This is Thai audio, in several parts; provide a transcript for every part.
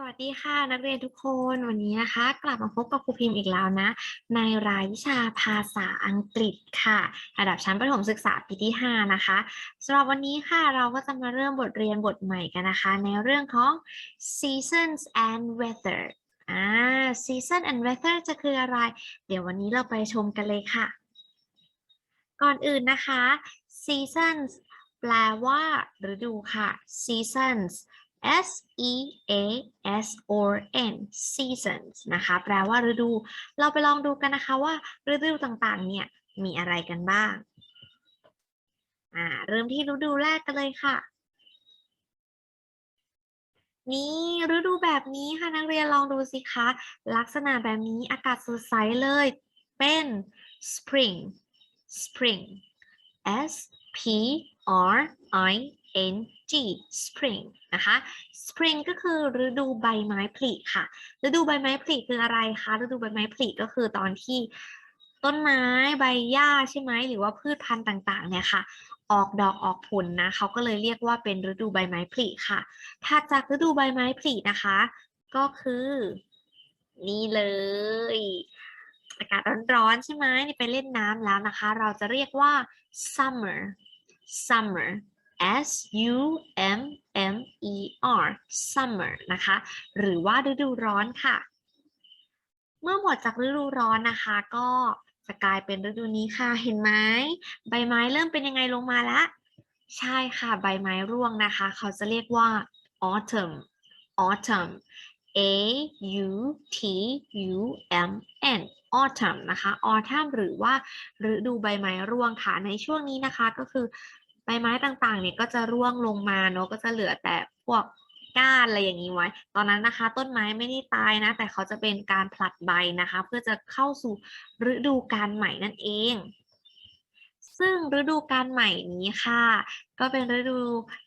สวัสดีค่ะนักเรียนทุกคนวันนี้นะคะ กลับมาพบกับครูพิมพ์อีกแล้วนะ ในรายวิชาภาษาอังกฤษค่ะระดับชั้นประถมศึกษาปีที่ 5 นะคะสำหรับวันนี้ค่ะเราก็จะมาเริ่มบทเรียนบทใหม่กันนะคะ ในเรื่องของ seasons and weather อ่า season and weather จะคืออะไร เดี๋ยววันนี้เราไปชมกันเลยค่ะ ก่อนอื่นนะคะ seasons แปลว่าฤดูค่ะ seasons S E A S O N seasons นะคะ แปลว่าฤดู เราไปลองดูกันนะคะว่าฤดูต่างๆ เนี่ย มีอะไรกันบ้างอ่าเริ่มที่ฤดูแรกกันเลยค่ะ นี่ฤดูแบบนี้ค่ะนักเรียนลองดูสิคะ ลักษณะแบบนี้อากาศสดใสเลย เป็น spring spring S P R I N G spring นะคะ spring ก็คือฤดูใบไม้ผลิค่ะ ฤดูใบไม้ผลิคืออะไรคะ ฤดูใบไม้ผลิก็คือตอนที่ต้นไม้ใบหญ้าใช่ไหมหรือว่าพืชพันธุ์ต่างๆเนี่ยค่ะ ออกดอกออกผลนะเขาก็เลยเรียกว่าเป็นฤดูใบไม้ผลิค่ะถัดจากฤดูใบไม้ผลินะคะ ก็คือ นี่เลยอากาศร้อนๆใช่ไหมนี่ไปเล่นน้ำแล้วนะคะ เราจะเรียกว่า summer summer S U M M E R summer นะคะ หรือว่าฤดูร้อนค่ะ เมื่อหมดจากฤดูร้อนนะคะ ก็จะกลายเป็นฤดูนี้ค่ะ เห็นไหมใบไม้เริ่มเป็นยังไงลงมาล้วใช่ค่ะ ใบไม้ร่วงนะคะ เขาจะเรียกว่า autumn autumn A U T U M N autumn นะคะ autumn หรือว่าฤดูใบไม้ร่วงค่ะ ในช่วงนี้นะคะก็คือ ใบไม้ต่างๆ เนี่ยก็จะร่วงลงมาเนาะก็จะเหลือแต่พวกก้านอะไรอย่างนี้ไว้ ตอนนั้นนะคะ ต้นไม้ไม่ได้ตายนะ แต่เขาจะเป็นการผลัดใบนะคะ เพื่อจะเข้าสู่ฤดูกาลใหม่นั่นเอง ซึ่งฤดูกาลใหม่นี้ค่ะ ก็เป็นฤดู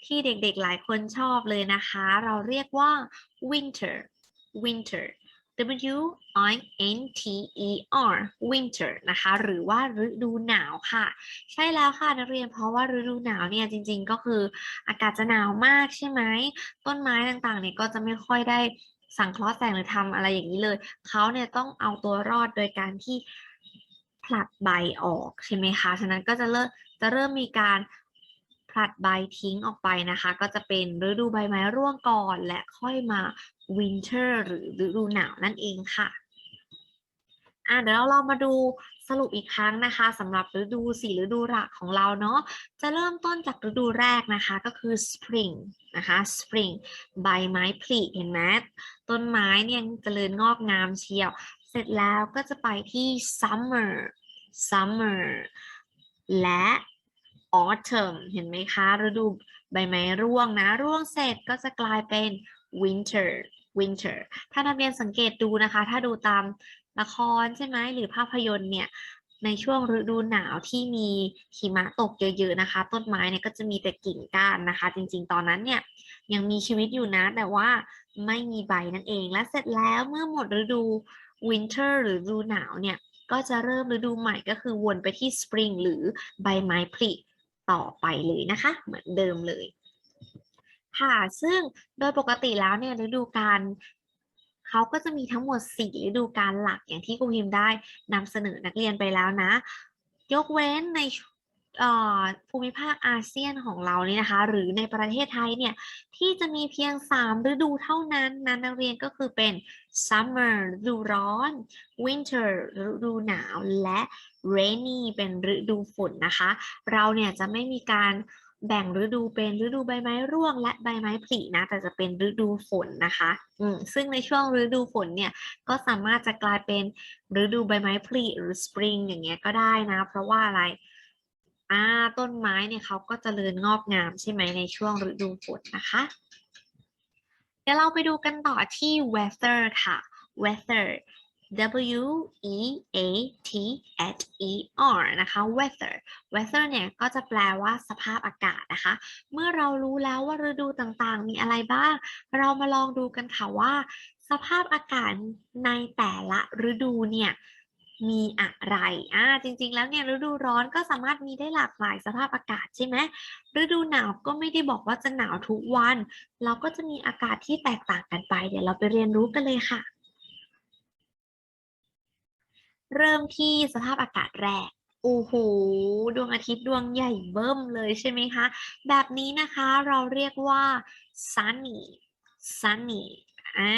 ที่เด็กๆหลายคนชอบเลยนะคะ เราเรียกว่า winter winter W I N T E R winter นะคะ หรือว่าฤดูหนาวค่ะ ใช่แล้วค่ะนักเรียนเพราะว่าฤดูหนาวเนี่ยจริง ๆ ก็คืออากาศจะหนาวมากใช่ไหมต้นไม้ต่างๆเนี่ยก็จะไม่ค่อยได้สังเคราะห์แสงหรือทำอะไรอย่างนี้เลย เขาเนี่ยต้องเอาตัวรอดโดยการที่ผลัดใบออกใช่ไหมคะ ฉะนั้นก็จะเริ่มจะเริ่มมีการผลัดใบทิ้งออกไปนะคะ ก็จะเป็นฤดูใบไม้ร่วงก่อนและค่อยมา winter หรือฤดูหนาวนั่นเองค่ะอะเดี๋ยวเราลองมาดูสรุปอีกครั้งนะคะสำหรับฤดูสี่ฤดูหลักของเราเนาะจะเริ่มต้นจากฤดูแรกนะคะก็คือ spring นะคะ spring ใบไม้ผลิเห็นไหมต้นไม้เนี่ยเจริญงอกงามเชียว เสร็จแล้วก็จะไปที่ summer summer และ autumn เห็นไหมคะฤดูใบไม้ร่วงนะ ร่วงเสร็จก็จะกลายเป็น winter winter ถ้านักเรียนสังเกตดูนะคะ ถ้าดูตามละครใช่ไหมหรือภาพยนตร์เนี่ยในช่วงฤดูหนาวที่มีหิมะตกเยอะๆนะคะ ต้นไม้เนี่ยก็จะมีแต่กิ่งก้านนะคะ จริงๆ ตอนนั้นเนี่ยยังมีชีวิตอยู่นะ แต่ว่าไม่มีใบนั่นเอง และเสร็จแล้วเมื่อหมดฤดู winter หรือฤดูหนาวเนี่ยก็จะเริ่มฤดูใหม่ก็คือวนไปที่ spring หรือใบไม้ผลิต่อไปเลยนะคะ เหมือนเดิมเลย ค่ะ ซึ่งโดยปกติแล้วเนี่ยฤดูกาลเขาก็จะมีทั้งหมด 4 ฤดูกาลหลักอย่างที่ครูพิมพ์ได้นำเสนอนักเรียนไปแล้วนะ ยกเว้นในภูมิภาคอาเซียนของเรานี่นะคะ หรือในประเทศไทยเนี่ย ที่จะมีเพียง 3 ฤดูเท่านั้นนะนักเรียนก็คือเป็น summer ฤดูร้อน winter ฤดูหนาว และ rainy เป็นฤดูฝนนะคะ เราเนี่ยจะไม่มีการ แบ่งฤดูเป็นฤดูใบไม้ร่วงและใบไม้ผลินะ แต่จะเป็นฤดูฝนนะคะอืมซึ่งในช่วงฤดูฝนเนี่ยก็สามารถจะกลายเป็นฤดูใบไม้ผลิหรือ spring อย่างเงี้ยก็ได้นะ เพราะว่าอะไรอ่าต้นไม้เนี่ยเขาก็จเจริญงอกงามใช่ไหมในช่วงฤดูฝนนะคะ เดี๋ยวเราไปดูกันต่อที่ weather ค่ะ weather W E A T H E R นะคะ weather weather เนี่ยก็จะแปลว่าสภาพอากาศนะคะ เมื่อเรารู้แล้วว่าฤดูต่างๆ มีอะไรบ้าง เรามาลองดูกันค่ะว่า สภาพอากาศในแต่ละฤดูเนี่ยมีอะไร อ่า จริง ๆ แล้วเนี่ยฤดูร้อนก็สามารถมีได้หลากหลายสภาพอากาศใช่ไหมฤดูหนาวก็ไม่ได้บอกว่าจะหนาวทุกวัน เราก็จะมีอากาศที่แตกต่างกันไป เดี๋ยวเราไปเรียนรู้กันเลยค่ะ เริ่มที่สภาพอากาศแรกโอ้โหดวงอาทิตย์ดวงใหญ่เบิ่มเลยใช่ไหมคะ แบบนี้นะคะเราเรียกว่า sunny sunny อ่า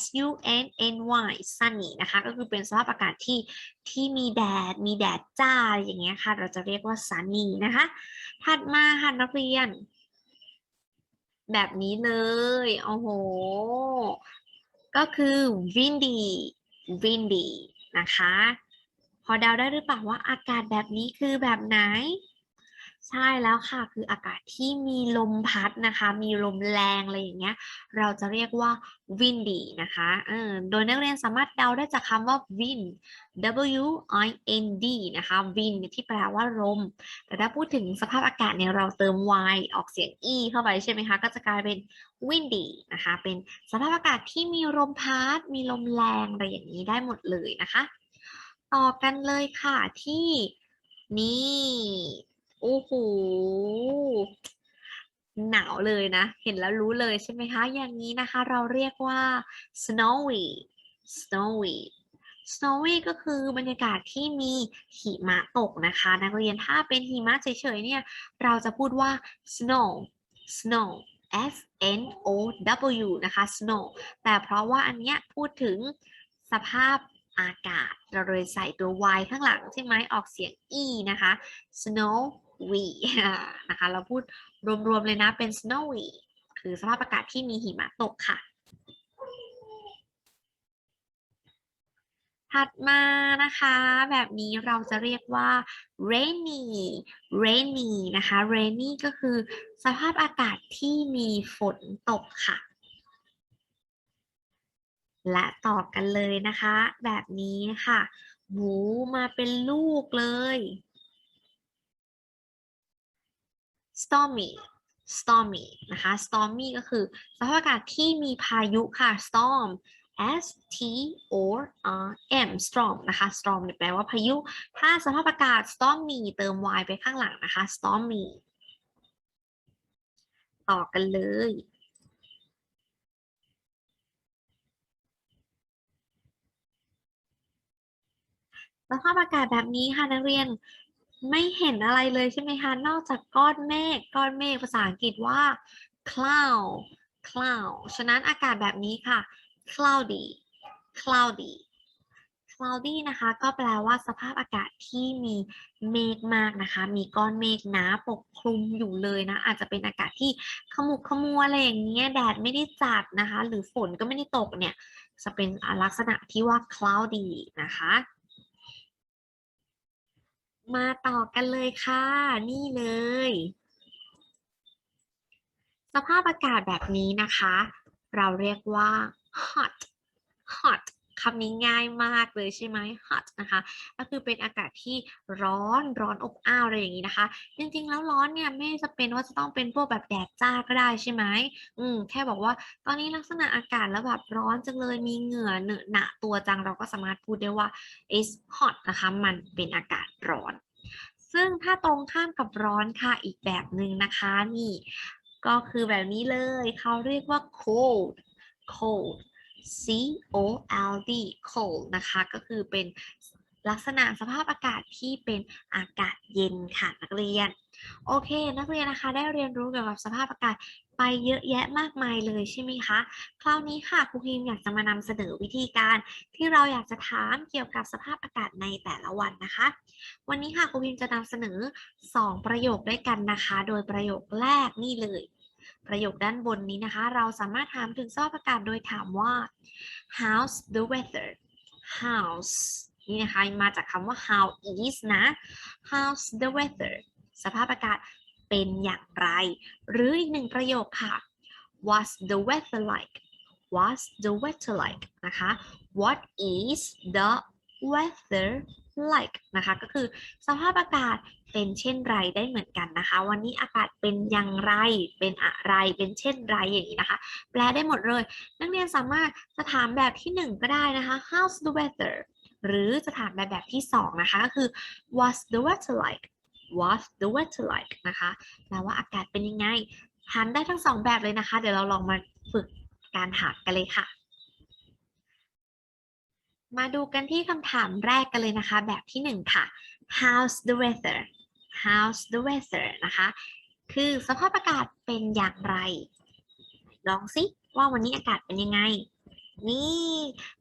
S U N N Y sunny นะคะก็คือเป็นสภาพอากาศที่ที่มีแดด มีแดดจ้าอย่างเงี้ยค่ะ เราจะเรียกว่า sunny นะคะ ถัดมาค่ะนักเรียน แบบนี้เลย โอ้โห ก็คือ windy windy นะคะ พอเดาได้หรือเปล่าว่าอากาศแบบนี้คือแบบไหน ใช่แล้วค่ะ คืออากาศที่มีลมพัดนะคะ มีลมแรงอะไรอย่างเงี้ย เราจะเรียกว่า windy นะคะเออโดยนักเรียนสามารถเดาได้จากคำว่า wind W I N D นะคะ wind ที่แปลว่าลม แต่ถ้าพูดถึงสภาพอากาศเนี่ยเราเติม y ออกเสียง e เข้าไปใช่ไหมคะ ก็จะกลายเป็น windy นะคะ เป็นสภาพอากาศที่มีลมพัด มีลมแรงอะไรอย่างนี้ได้หมดเลยนะคะ ต่อกันเลยค่ะที่นี่ โอ้โหหนาวเลยนะ เห็นแล้วรู้เลยใช่ไหมคะ อย่างนี้นะคะเราเรียกว่า snowy snowy snowy ก็คือบรรยากาศที่มีหิมะตกนะคะ นักเรียนถ้าเป็นหิมะเฉยๆเนี่ย เราจะพูดว่า snow snow S N O W นะคะ snow แต่เพราะว่าอันเนี้ยพูดถึงสภาพอากาศ เราเลยใส่ตัว y ข้างหลังใช่ไหมออกเสียง e นะคะ snow snowy นะคะ เราพูดรวมๆเลยนะเป็น snowy คือสภาพอากาศที่มีหิมะตกค่ะ ถัดมานะคะ แบบนี้เราจะเรียกว่า rainy rainy นะคะ rainy ก็คือสภาพอากาศที่มีฝนตกค่ะและต่อกันเลยนะคะ แบบนี้ค่ะ หมูมาเป็นลูกเลย stormy stormy นะคะ stormy ก็คือสภาพอากาศที่มีพายุค่ะ storm S T O R M storm นะคะ storm แปลว่าพายุ ถ้าสภาพอากาศ stormy เติม y ไปข้างหลังนะคะ stormy ต่อกันเลย สภาพอากาศแบบนี้ค่ะนักเรียน ไม่เห็นอะไรเลยใช่ไหมคะ นอกจากก้อนเมฆก้อนเมฆภาษาอังกฤษว่า cloud cloud ฉะนั้นอากาศแบบนี้ค่ะ cloudy cloudy cloudy นะคะ ก็แปลว่าสภาพอากาศที่มีเมฆมากนะคะ มีก้อนเมฆหนาปกคลุมอยู่เลยนะ อาจจะเป็นอากาศที่ขมุกขมัวอะไรอย่างเงี้ยแดดไม่ได้จัดนะคะ หรือฝนก็ไม่ได้ตกเนี่ย จะเป็นลักษณะที่ว่า cloudy นะคะ มาต่อกันเลยค่ะ นี่เลย สภาพอากาศแบบนี้นะคะ เราเรียกว่า hot hot คำนี้ง่ายมากเลยใช่ไหม hot นะคะ ก็คือเป็นอากาศที่ร้อนร้อนอบอ้าวอะไรอย่างนี้นะคะ จริงๆ แล้วร้อนเนี่ยไม่จะเป็นว่าจะต้องเป็นพวกแบบแดดจ้าก็ได้ใช่ไหมอืมแค่บอกว่าตอนนี้ลักษณะอากาศแล้วแบบร้อนจังเลยมีเหงื่อเหนอะหนะตัวจังเราก็สามารถพูดได้ว่า it's hot นะคะมันเป็นอากาศร้อน ซึ่งถ้าตรงข้ามกับร้อนค่ะอีกแบบหนึ่งนะคะนี่ก็คือแบบนี้เลยเขาเรียกว่า cold cold C O L D cold นะคะ ก็คือเป็นลักษณะสภาพอากาศที่เป็นอากาศเย็นค่ะนักเรียน โอเค นักเรียนนะคะ ได้เรียนรู้เกี่ยวกับสภาพอากาศไปเยอะแยะมากมายเลยใช่ไหมคะ คราวนี้ค่ะครูพิมอยากจะมานำเสนอวิธีการ ที่เราอยากจะถามเกี่ยวกับสภาพอากาศในแต่ละวันนะคะ วันนี้ค่ะครูพิมจะนำเสนอ 2 ประโยคด้วยกันนะคะ โดยประโยคแรกนี่เลย ประโยคด้านบนนี้นะคะ เราสามารถถามถึงสภาพอากาศโดยถามว่า how's the weather how's นี่นะคะ มาจากคำว่า how is นะ how's the weather สภาพอากาศเป็นอย่างไร หรืออีกหนึ่งประโยคค่ะ what's the weather like what's the weather like นะคะ what is the weather like นะคะ ก็คือสภาพอากาศ เป็นเช่นไรได้เหมือนกันนะคะ วันนี้อากาศเป็นอย่างไร เป็นอะไรเป็นเช่นไรอย่างนี้นะคะ แปลได้หมดเลย นักเรียนสามารถจะถามแบบที่หนึ่งก็ได้นะคะ how's the weather หรือจะถามในแบบที่สองนะคะก็คือ what's the weather like what's the weather like นะคะแปลว่าอากาศเป็นยังไงถามได้ทั้งสองแบบเลยนะคะ เดี๋ยวเราลองมาฝึกการถามกันเลยค่ะ มาดูกันที่คำถามแรกกันเลยนะคะ แบบที่หนึ่งค่ะ how's the weather how's the weather นะคะ คือสภาพอากาศเป็นอย่างไร ลองสิว่าวันนี้อากาศเป็นยังไง นี่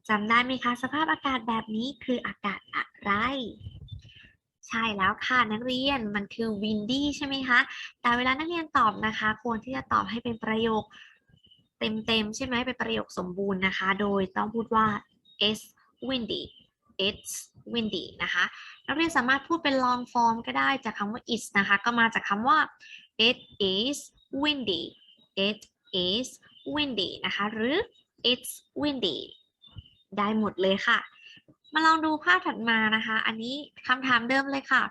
จำได้ไหมคะ สภาพอากาศแบบนี้คืออากาศอะไร ใช่แล้วค่ะนักเรียนมันคือ windy ใช่ไหมคะ แต่เวลานักเรียนตอบนะคะ ควรที่จะตอบให้เป็นประโยคเต็มๆใช่ไหมเป็นประโยคสมบูรณ์นะคะ โดยต้องพูดว่า it's windy it's windy นะคะ นักเรียนสามารถพูดเป็น long form ก็ได้จากคำว่า it's นะคะ ก็มาจากคำว่า it is windy it is windy นะคะ หรือ it's windy ได้หมดเลยค่ะ มาลองดูภาพถัดมานะคะ อันนี้คำถามเดิมเลยค่ะ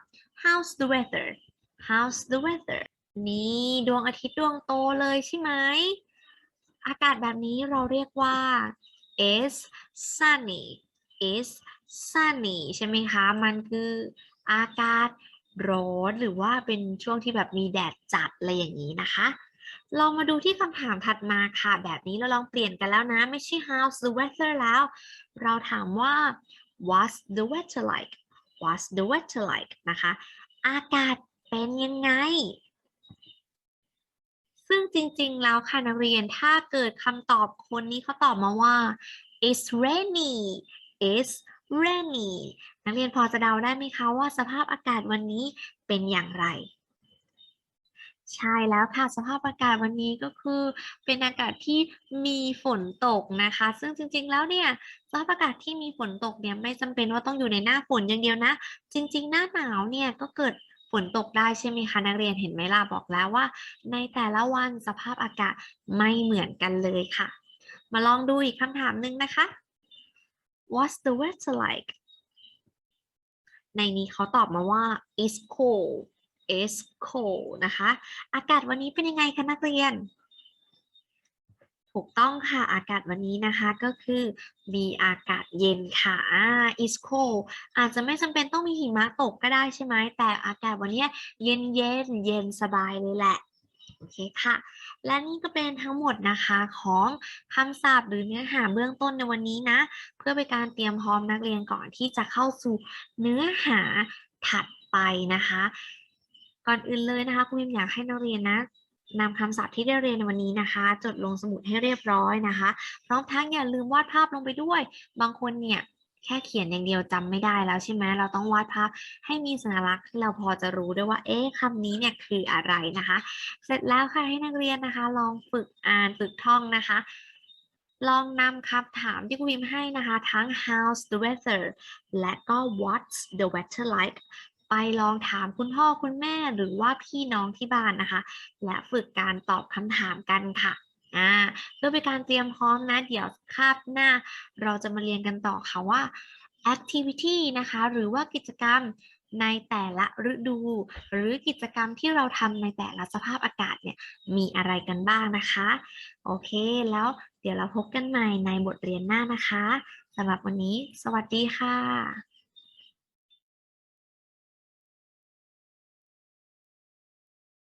how's the weather how's the weather นี่ดวงอาทิตย์ดวงโตเลยใช่ไหม อากาศแบบนี้เราเรียกว่า is sunny is sunny ใช่ไหมคะ มันคืออากาศร้อนหรือว่าเป็นช่วงที่แบบมีแดดจัดอะไรอย่างนี้นะคะ ลองมาดูที่คำถามถัดมาค่ะ แบบนี้เราลองเปลี่ยนกันแล้วนะ ไม่ใช่ how's the weather แล้ว เราถามว่า what's the weather like what's the weather like นะคะ อากาศเป็นยังไง ซึ่งจริงๆ แล้วค่ะนักเรียนถ้าเกิดคำตอบคนนี้เขาตอบมาว่า it's rainy it's rainy นักเรียนพอจะเดาได้ไหมคะว่าสภาพอากาศวันนี้เป็นอย่างไร ใช่แล้วค่ะสภาพอากาศวันนี้ก็คือ เป็นอากาศที่มีฝนตกนะคะ ซึ่งจริง ๆ แล้วเนี่ยสภาพอากาศที่มีฝนตกเนี่ยไม่จำเป็นว่าต้องอยู่ในหน้าฝนอย่างเดียวนะ จริง ๆ หน้าหนาวเนี่ยก็เกิดฝนตกได้ใช่ไหมคะนักเรียนเห็นไหมล่ะบอกแล้วว่า ในแต่ละวันสภาพอากาศไม่เหมือนกันเลยค่ะ มาลองดูอีกคำถามหนึ่งนะคะ What's the weather like ในนี้เขาตอบมาว่า it's cold it's cold นะคะ อากาศวันนี้เป็นยังไงคะนักเรียน ถูกต้องค่ะ อากาศวันนี้นะคะก็คือมีอากาศเย็นค่ะอ่า is cold อาจจะไม่จำเป็นต้องมีหิมะตกก็ได้ใช่ไหม แต่อากาศวันนี้เย็นเย็นเย็นสบายเลยแหละ โอเคค่ะ และนี่ก็เป็นทั้งหมดนะคะของคำศัพท์หรือเนื้อหาเบื้องต้นในวันนี้นะ เพื่อเป็นการเตรียมพร้อมนักเรียนก่อนที่จะเข้าสู่เนื้อหาถัดไปนะคะ ก่อนอื่นเลยนะคะคุณพิมอยากให้นักเรียนนะนำคำศัพท์ที่ได้เรียนในวันนี้นะคะ จดลงสมุดให้เรียบร้อยนะคะ พร้อมทั้งอย่าลืมวาดภาพลงไปด้วย บางคนเนี่ย แค่เขียนอย่างเดียวจำไม่ได้แล้วใช่ไหมเราต้องวาดภาพให้มีสัญลักษณ์ที่เราพอจะรู้ด้วยว่า เอ๊ะคำนี้เนี่ยคืออะไรนะคะ เสร็จแล้วค่ะให้นักเรียนนะคะ ลองฝึกอ่านฝึกท่องนะคะ ลองนำคำถามที่ครูพิมพ์ให้นะคะ ทั้ง how's the weather และก็ what's the weather like ไปลองถามคุณพ่อคุณแม่หรือว่าพี่น้องที่บ้านนะคะ และฝึกการตอบคำถามกันค่ะ อ่าเพื่อเป็นการเตรียมพร้อมนะ เดี๋ยวคาบหน้า เราจะมาเรียนกันต่อค่ะว่า activity นะคะ หรือว่ากิจกรรมในแต่ละฤดู หรือกิจกรรมที่เราทำในแต่ละสภาพอากาศเนี่ยมีอะไรกันบ้างนะคะ โอเค แล้วเดี๋ยวเราพบกันใหม่ในบทเรียนหน้านะคะสำหรับวันนี้ สวัสดีค่ะ